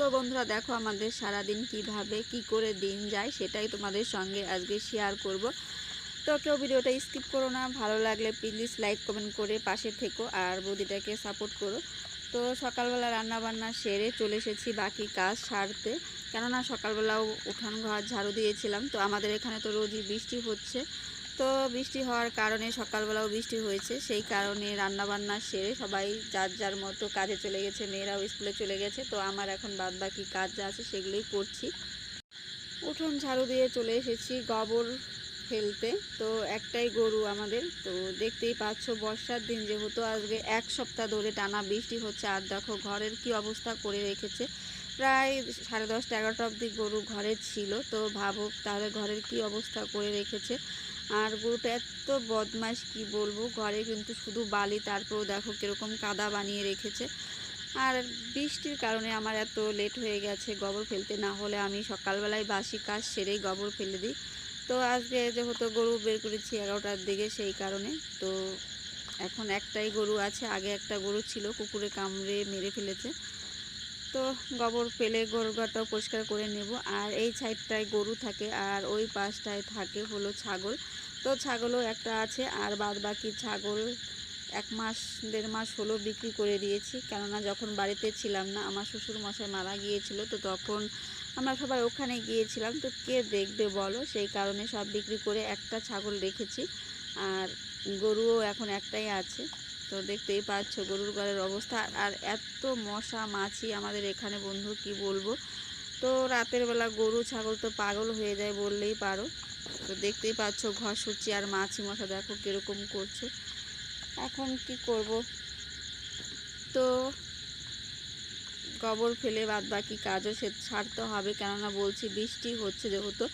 তো বন্ধুরা দেখো আমাদের সারা দিন কীভাবে কি করে দিন যায় সেটাই তোমাদের সঙ্গে আজকে শেয়ার করব। তো কেউ ভিডিওটা স্কিপ করো না, ভালো লাগলে প্লিজ লাইক কমেন্ট করে পাশে থেকো আর বৌদিটাকে সাপোর্ট করো। তো সকালবেলা রান্না বান্না সেরে চলে এসেছি বাকি কাজ সারতে। কেননা সকালবেলাও উঠান ঘর ঝাড়ু দিয়েছিলাম, তো আমাদের এখানে তো রোজই বৃষ্টি হচ্ছে। তো বৃষ্টি হওয়ার কারণে সকালবেলাও বৃষ্টি হয়েছে। সেই কারণে রান্না বান্না সেরে সবাই যার যার মতো কাজে চলে গেছে, মেয়েরাও স্কুলে চলে গেছে। তো আমার এখন বাদ বাকি কাজ যা আছে সেগুলোই করছি। উঠোন ঝাড়ু দিয়ে চলে এসেছি গোবর ফেলতে। তো একটাই গরু আমাদের। তো দেখতেই পাচ্ছ বর্ষার দিন যেহেতু আজকে এক সপ্তাহ ধরে টানা বৃষ্টি হচ্ছে, আর দেখো ঘরের কি অবস্থা করে রেখেছে। প্রায় সাড়ে দশটা এগারোটা অবধি গরু ঘরে ছিল। তো ভাবো তাহলে ঘরের কি অবস্থা করে রেখেছে। আর গরুটা এত বদমাস কি বলব? ঘরে কিন্তু শুধু বালি, তারপরেও দেখো কীরকম কাদা বানিয়ে রেখেছে। আর বৃষ্টির কারণে আমার এত লেট হয়ে গেছে, গোবর ফেলতে না হলে আমি সকালবেলায় বাসি কাজ সেরেই গোবর ফেলে দিই। তো আজকে যেহেতু গরু বের করেছি এগারোটার দিকে, সেই কারণে তো এখন একটাই গরু আছে, আগে একটা গরু ছিল, কুকুরে কামড়ে মেরে ফেলেছে। তো গোবর ফেলে গরু ঘরটাও পরিষ্কার করে নেব। আর এই সাইডটায় গরু থাকে আর ওই পাশটায় থাকে হলো ছাগল। তো ছাগলও একটা আছে আর বাদ বাকি ছাগল এক মাস, দেড় মাস হলো বিক্রি করে দিয়েছি। কেননা যখন বাড়িতে ছিলাম না, আমার শ্বশুর মশাই মারা গিয়েছিল, তো তখন আমরা সবাই ওখানে গিয়েছিলাম। তো কে দেখবে বলো? সেই কারণে সব বিক্রি করে একটা ছাগল রেখেছি। আর গরুও এখন একটাই আছে। তো দেখতেই পাচ্ছ গরুর ঘরের অবস্থা। আর এত মশা, মাছি আমাদের এখানে বন্ধু, কি বলব? তো রাতের বেলা গরু, ছাগল তো পাগল হয়ে যায় বললেই পারো। তো দেখতেই পাচ্ছ ঘর সূচি আর মাছি, মশা দেখো কীরকম করছে। এখন কি করব? তো গোবর ফেলে বাদ বাকি কাজও সে ছাড়তে হবে, কেননা বলছি বৃষ্টি হচ্ছে যেহেতু।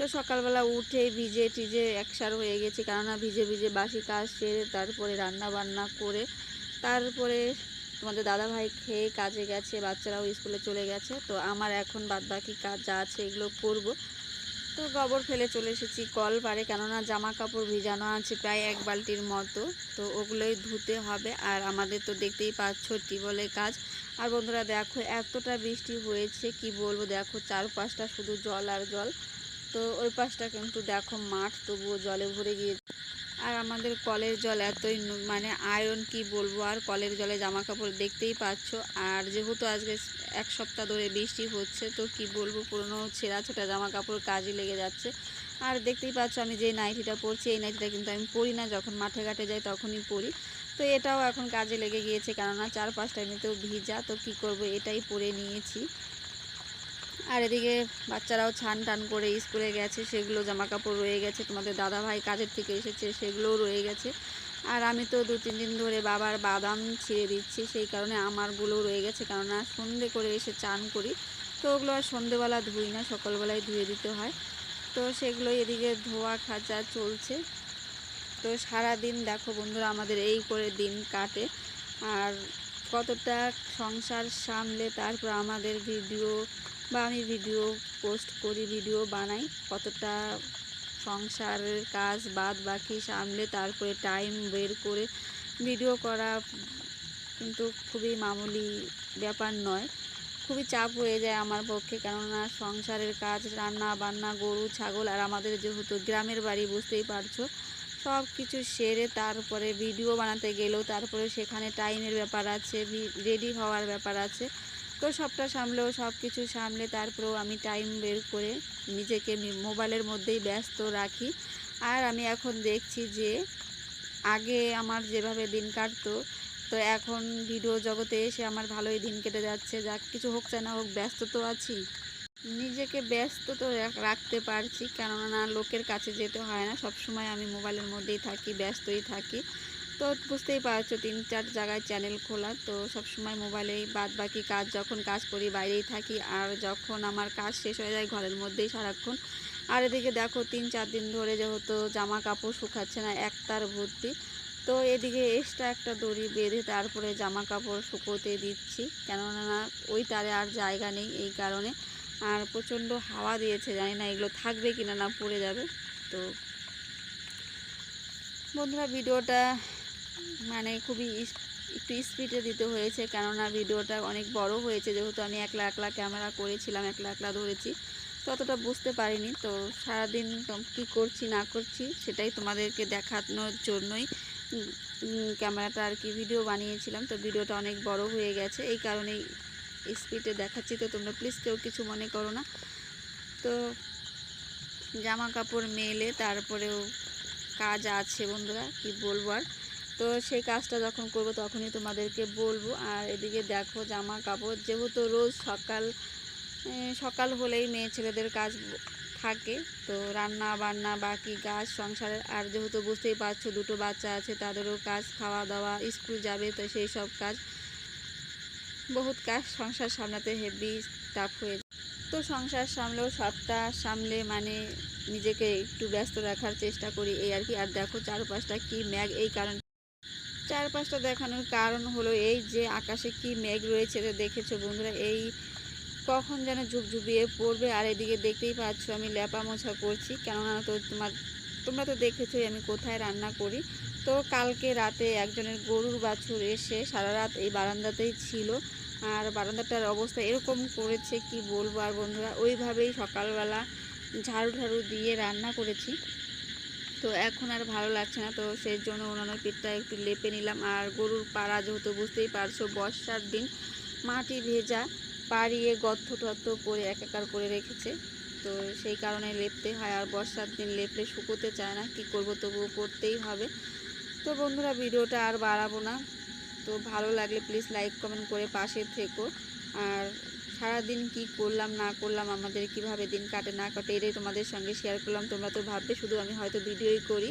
তো সকালবেলা উঠে ভিজে টিজে একসার হয়ে গেছে। কেননা ভিজে ভিজে বাসি কাজ সেরে তারপরে রান্না বান্না করে তারপরে তোমাদের দাদা ভাই খেয়ে কাজে গেছে, বাচ্চারাও স্কুলে চলে গেছে। তো আমার এখন বাদ বাকি কাজ যা আছে এগুলো করব। তো গোবর ফেলে চলে এসেছি কল পারে কেননা জামা কাপড় ভিজানো আছে প্রায় এক বালতির মতো। তো ওগুলোই ধুতে হবে। আর আমাদের তো দেখতেই পাচ্ছ টিবলের কাজ। আর বন্ধুরা দেখো, এতটা বৃষ্টি হয়েছে, কি বলব? দেখো চারপাশটা শুধু জল আর জল। তো ওই পাশটা কিন্তু দেখো মাঠ, তবুও জলে ভরে গিয়েছে আর আমাদের কলের জল এতই মানে আয়রন কি বলব আর কলের জলে জামা কাপড় দেখতেই পাচ্ছ। আর যেহেতু আজকে এক সপ্তাহ ধরে বৃষ্টি হচ্ছে, তো কি বলব পুরনো ছেঁড়া ছেঁড়া জামা কাপড় কাজে লেগে যাচ্ছে। আর দেখতেই পাচ্ছ আমি যে নাইটিটা পরছি, এই নাইটিটা কিন্তু আমি পরি না, যখন মাঠে ঘাটে যাই তখনই পরি। তো এটাও এখন কাজে লেগে গিয়েছে, কেননা চার পাঁচটা এমনিতেও ভিজা, তো কি করব এটাই পরে নিয়েছি। আর এদিকে বাচ্চারাও ছান টান করে স্কুলে গেছে, সেগুলো জামা কাপড় রয়ে গেছে, তোমাদের দাদা ভাই কাজের থেকে এসেছে, সেগুলোও রয়ে গেছে। আর আমি তো দু তিন দিন ধরে বাবার বাদাম ছিঁড়ে দিচ্ছি, সেই কারণে আমারগুলো রয়ে গেছে, কেননা সন্ধে করে এসে চান করি। তো ওগুলো আর সন্ধেবেলা ধুই না, সকালবেলায় ধুয়ে দিতে হয়। তো সেগুলো এদিকে ধোয়া খাঁচা চলছে। তো সারা দিন দেখো বন্ধুরা, আমাদের এই করে দিন কাটে। আর কতটা সংসার সামলে তারপর আমাদের ভিডিও বা আমি ভিডিও পোস্ট করি ভিডিও বানাই। কতটা সংসারের কাজ বাদ বাকি সামলে তারপরে টাইম বের করে ভিডিও করা কিন্তু খুবই মামুলি ব্যাপার নয়। খুবই চাপ হয়ে যায় আমার পক্ষে কেননা সংসারের কাজ, রান্না বান্না, গরু, ছাগল আর আমাদের যেহেতু গ্রামের বাড়ি, বুঝতেই পারছ। সব কিছু সেরে তারপরে ভিডিও বানাতে গেলেও তারপরে সেখানে টাইমের ব্যাপার আছে রেডি হওয়ার ব্যাপার আছে। তো সবটা সামলেও সব কিছু সামলে তারপরেও আমি টাইম বের করে নিজেকে মোবাইলের মধ্যেই ব্যস্ত রাখি। আর আমি এখন দেখছি যে আগে আমার যেভাবে দিন কাটতো, তো এখন ভিডিও জগতে এসে আমার ভালোই দিন কেটে যাচ্ছে। যা কিছু হোক চাই না হোক, ব্যস্ত তো আছি। নিজেকে ব্যস্ত তো রাখ- রাখতে পারছি, কেননা লোকের কাছে যেতে হয় না। সব সময় আমি মোবাইলের মধ্যেই থাকি, ব্যস্তই থাকি। তো বুঝতেই পারছ, তিন চার জায়গায় চ্যানেল খোলা, তো সব সময় মোবাইলেই বাদ বাকি কাজ যখন কাজ করি, বাইরেই থাকি, আর যখন আমার কাজ শেষ হয়ে যায়, ঘরের মধ্যেই সারাক্ষণ। আর এদিকে দেখো, তিন চার দিন ধরে যেহেতু জামা কাপড় শুকাচ্ছে না, এক তার ভর্তি, তো এদিকে এক্সট্রা একটা দড়ি বেঁধে তারপরে জামা কাপড় শুকোতে দিচ্ছি। কেননা ওই তারে আর জায়গা নেই এই কারণে, আর প্রচণ্ড হাওয়া দিয়েছে, জানি না এগুলো থাকবে কিনা না, পড়ে যাবে, তো বন্ধুরা, ভিডিওটা মানে খুবই একটু স্পিডে দিতে হয়েছে, কেননা ভিডিওটা অনেক বড় হয়েছে। যেহেতু আমি একলা একলা ক্যামেরা করেছিলাম, একলা একলা ধরেছি, ততটা বুঝতে পারিনি। তো সারাদিন কি করছি, না করছি, সেটাই তোমাদেরকে দেখানোর জন্যই ক্যামেরাটা আর কি ভিডিও বানিয়েছিলাম। তো ভিডিওটা অনেক বড় হয়ে গেছে, এই কারণেই স্পিডে দেখাচ্ছি। তো তোমরা প্লিজ কেউ কিছু মনে করো না। তো জামা কাপড় মেলে, তারপরেও কাজ আছে বন্ধুরা, কি বলব আর? তো সেই কাজটা যখন করব তখনই তোমাদেরকে বলব। আর এদিকে দেখো জামা কাপড় যেহেতু রোজ সকাল সকাল হলেই মেয়ে ছেলেদের কাজ থাকে, তো রান্না বান্না বাকি কাজ সংসারের। আর যেহেতু বুঝতেই পারছ দুটো বাচ্চা আছে, তাদেরও কাজ খাওয়া দাওয়া স্কুল যাবে, তো সেই সব কাজ, বহুত কাজ সংসার সামলাতে হেভি টাফ হয়ে। তো সংসার সামলেও, সবটা সামলে মানে নিজেকে একটু ব্যস্ত রাখার চেষ্টা করি, এই আর কি। আর দেখো চারপাশটা কি ম্যাগ এই কারণ চারপাশটা দেখানোর কারণ হলো এই যে আকাশে কি মেঘ রয়েছে দেখেছ বন্ধুরা? এই কখন যেন ঝুপঝুপিয়ে পড়বে। আর এদিকে দেখতেই পাচ্ছ আমি ল্যাপা মোছা করছি। কেননা তো তোমার, তোমরা তো দেখেছোই আমি কোথায় রান্না করি। তো কালকে রাতে একজনের গরুর বাছুর এসে সারা রাত এই বারান্দাতেই ছিল। আর বারান্দাটার অবস্থা এরকম করেছে কি বলব আর বন্ধুরা? ওইভাবেই সকালবেলা ঝাড়ু ঝাড়ু দিয়ে রান্না করেছি। তো এখন আর ভালো লাগছে না, তো সেই জন্য উনানোর পিঠটা একটু লেপে নিলাম। আর গরুর পাড়া যেহেতু বুঝতেই পারছ, বর্ষার দিন মাটি ভেজা, পাড়িয়ে গর্ত টর্ত করে একাকার করে রেখেছে। তো সেই কারণে লেপতে হয়, আর বর্ষার দিন লেপলে শুকোতে চায় না, কি করব তবুও করতেই হবে। তো বন্ধুরা, ভিডিওটা আর বাড়াবো না। তো ভালো লাগলে প্লিজ লাইক কমেন্ট করে পাশে থেকো। আর সারাদিন কি করলাম, না করলাম, আমাদের কীভাবে দিন কাটে, না কাটে, এটাই তোমাদের সঙ্গে শেয়ার করলাম। তোমরা তো ভাববে, শুধু আমি হয়তো ভিডিওই করি।